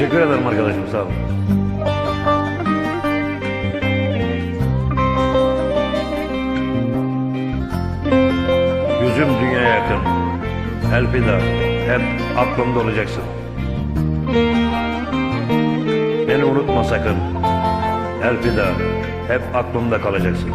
Teşekkür ederim arkadaşım sağ olun. Yüzüm dünya yakın. Elfida hep aklımda olacaksın. Beni unutma sakın. Elfida hep aklımda kalacaksın.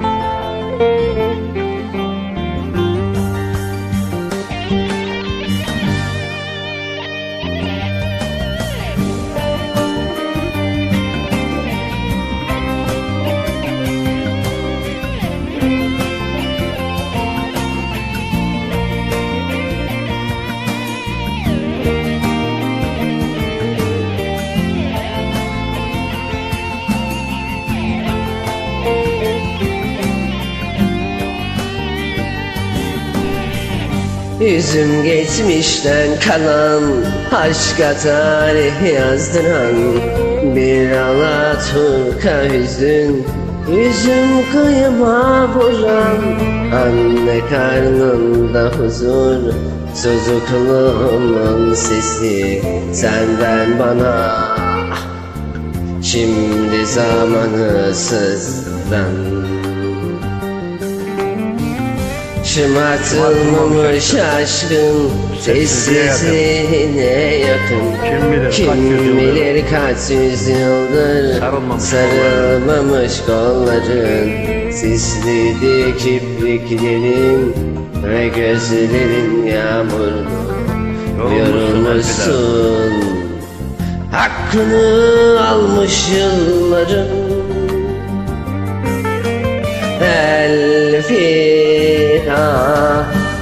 Yüzüm geçmişten kalan Aşka tarih yazdıran Bir Alaturka hüzün Yüzüm kıyıma vuran Anne karnında huzur Çocukluğumun sesi Senden bana. Şimdi zamanı sızdan Şımartılmamış aşkın sessizliğine yakın. Kim bilir kaç Kim yüzyıldır? bilir kaç yüzyıldır Sarılmamış sarılmamış kolların Sisliydi kipriklerin ve gözlerin yağmurlu Yorulmuşsun Hakkını almış yılların Elfida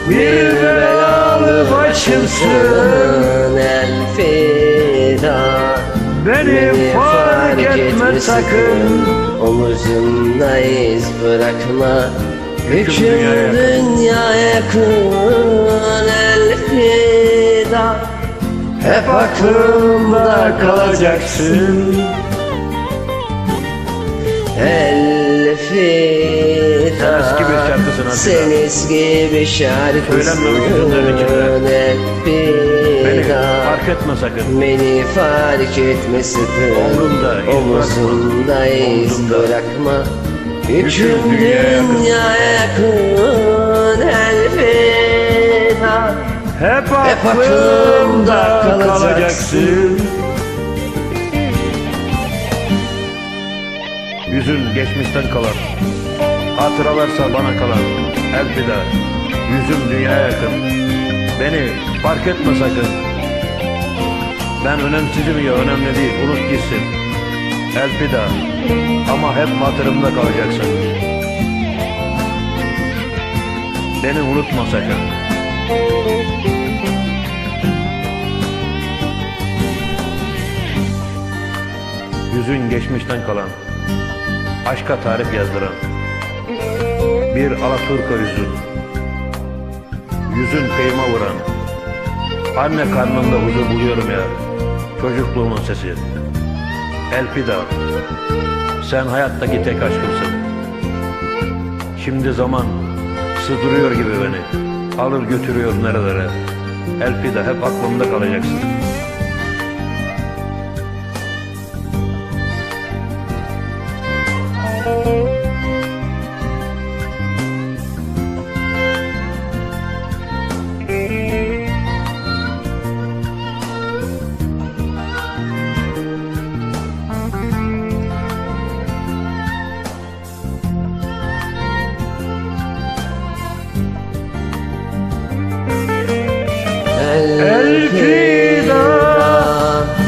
Bir belalı başımsın Elfida Beni fark etme sakın. Omuzumda iz bırakma. Yakın. dünya yakın. Elfida Hep aklımda kalacaksın. Elfida Eski bir şarkısın Elfida. Sen eski bir Elfida fark etme sakın. Beni fark etme sakın Omrumda Omuzumda iz bırakma Hüküm dünyaya yakın. Elfida Hep aklımda kalacaksın. Yüzün geçmişten kalan, hatıralarsa bana kalan. Elfida, yüzüm dünyaya yakın. Beni fark etme sakın. Ben önemsizim ya önemli değil, unut gitsin. Elfida, ama hep hatırımda kalacaksın. Beni unutma sakın. Yüzün geçmişten kalan, aşka tarif yazdıran, bir Alaturka yüzün, yüzün kıyıma vuran, anne karnında huzur buluyorum ya, çocukluğumun sesi. Elfida, sen hayattaki tek aşkımsın. Şimdi zaman sığdırıyor gibi beni, alır götürüyor nerelere. Elfida hep aklımda kalacaksın. Elfida,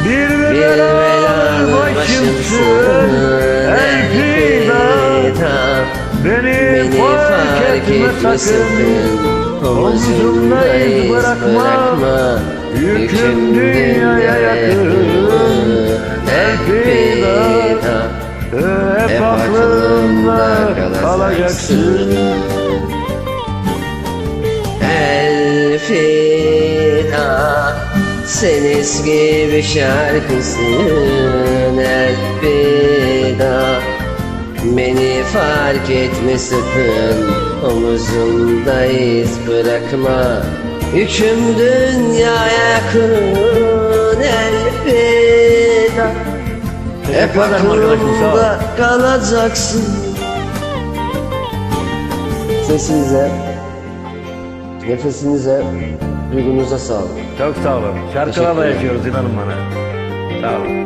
bir belalı başımsın. Elfida, beni fark etme sakın. Omzumda iz bırakma, yüküm dünyaya yakın. Elfida, hep aklımda kalacaksın. Elfida Sen eski bir şarkısın Elfida Beni fark etme sakın Omuzumda iz bırakma. Yüküm dünyaya yakın Elfida Hep aklımda kalacaksın. Sesinize Nefesinize Duygunuza sağlık Çok sağ olun. Şarkılarla yaşıyoruz inanın bana. Sağ olun.